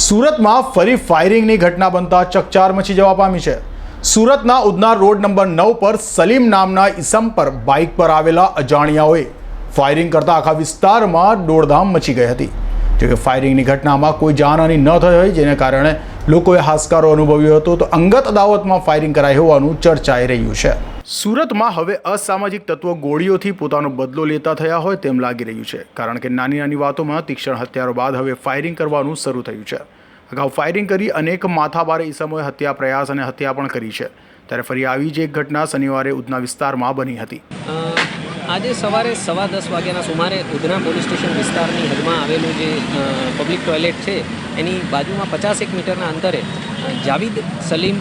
સુરતમાં ફરી ફાયરિંગની ઘટના બનતા ચકચાર મચી જવા પામી છે. સુરતના ઉદનાર રોડ નંબર નવ પર સલીમ નામના ઈસમ પર બાઇક પર આવેલા અજાણ્યાઓએ ફાયરિંગ કરતા આખા વિસ્તારમાં દોડધામ મચી ગઈ હતી. જોકે ફાયરિંગની ઘટનામાં કોઈ જાનહાની ન થઈ હોય જેને કારણે લોકોએ હાશકારો અનુભવ્યો હતો તો અંગત અદાવતમાં ફાયરિંગ કરાઈ હોવાનું ચર્ચાઈ રહ્યું છે. સુરતમાં હવે અસામાજિક તત્વો ગોળીઓથી પોતાનો બદલો લેતા થયા હોય તેમ લાગી રહ્યું છે. કારણ કે નાની નાની વાતોમાં તીક્ષ્ણ હત્યારો બાદ હવે ફાયરિંગ કરવાનું શરૂ થયું છે. અગાઉ ફાયરિંગ કરી અનેક માથાભારે ઈસમોએ હત્યા પ્રયાસ અને હત્યા પણ કરી છે. ત્યારે ફરી આવી જ એક ઘટના શનિવારે ઉધના વિસ્તારમાં બની હતી. આજે સવારે સવા દસ વાગ્યાના સુમારે ઉધના પોલીસ સ્ટેશન વિસ્તારની હદમાં આવેલું જે પબ્લિક ટોયલેટ છે, એની બાજુમાં પચાસેક મીટરના અંતરે જાવિદ જાવીદ સલીમ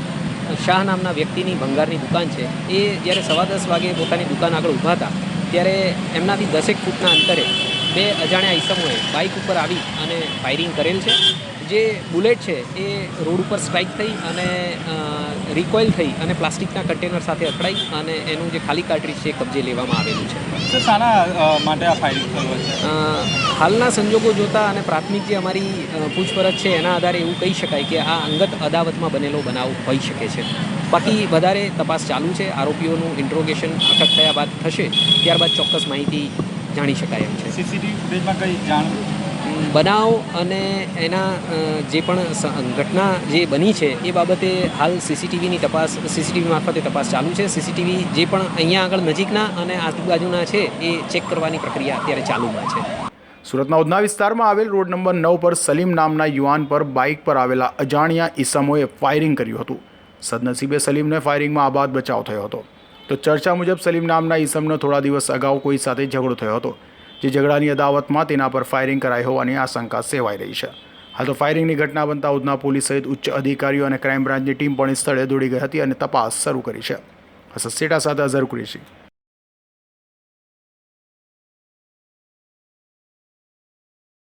શાહ નામના વ્યક્તિની ભંગારની દુકાન છે. એ જ્યારે સવા દસ વાગે પોતાની દુકાન આગળ ઊભા હતા ત્યારે એમનાથી દસેક ફૂટના અંતરે બે અજાણ્યા ઈસમોએ બાઇક ઉપર આવી અને ફાયરિંગ કરેલ છે. જે બુલેટ છે એ રોડ ઉપર સ્ટ્રાઇક થઈ અને રિકોઇલ થઈ અને પ્લાસ્ટિકના કન્ટેનર સાથે અથડાઈ અને એનું જે ખાલી કાર્ટ્રીજ છે એ કબજે લેવામાં આવેલું છે. શાના માટે આ ફાયરિંગ થયું હાલના સંજોગો જોતા અને પ્રાથમિક જે અમારી પૂછપરછ છે એના આધારે એવું કહી શકાય કે આ અંગત અદાવતમાં બનેલો બનાવ હોઈ શકે છે. બાકી વધારે તપાસ ચાલુ છે. આરોપીઓનું ઇન્ટ્રોગેશન અટક થયા બાદ થશે. ત્યારબાદ ચોક્કસ માહિતી જાણી શકાય એમ છે. સીસીટીવી ફૂટેજમાં કઈ જાણ બનાવ અને એના જે પણ ઘટના જે બની છે એ બાબતે હાલ સીસીટીવીની તપાસ સીસીટીવી મારફતે તપાસ ચાલુ છે. સીસીટીવી જે પણ અહીંયા આગળ નજીકના અને આજુબાજુના છે એ ચેક કરવાની પ્રક્રિયા અત્યારે ચાલુમાં છે. સુરતના ઉધના વિસ્તારમાં આવેલ રોડ નંબર નવ પર સલીમ નામના યુવાન પર બાઇક પર આવેલા અજાણ્યા ઈસમોએ ફાયરિંગ કર્યું હતું. સદનસીબે સલીમને ફાયરિંગમાં આબાદ બચાવ થયો હતો. તો ચર્ચા મુજબ સલીમ નામના ઈસમનો થોડા દિવસ અગાઉ કોઈ સાથે ઝઘડો થયો હતો, જે ઝઘડાની અદાવતમાં તેના પર ફાયરિંગ કરાઈ હોવાની આશંકા સેવાઈ રહી છે. હાલ તો ફાયરિંગની ઘટના બનતા ઉધના પોલીસ સહિત ઉચ્ચ અધિકારીઓ અને ક્રાઇમ બ્રાન્ચની ટીમ પણ સ્થળે દોડી ગઈ હતી અને તપાસ શરૂ કરી છે. હસદ સેટા સાથે અઝર કુરેશી.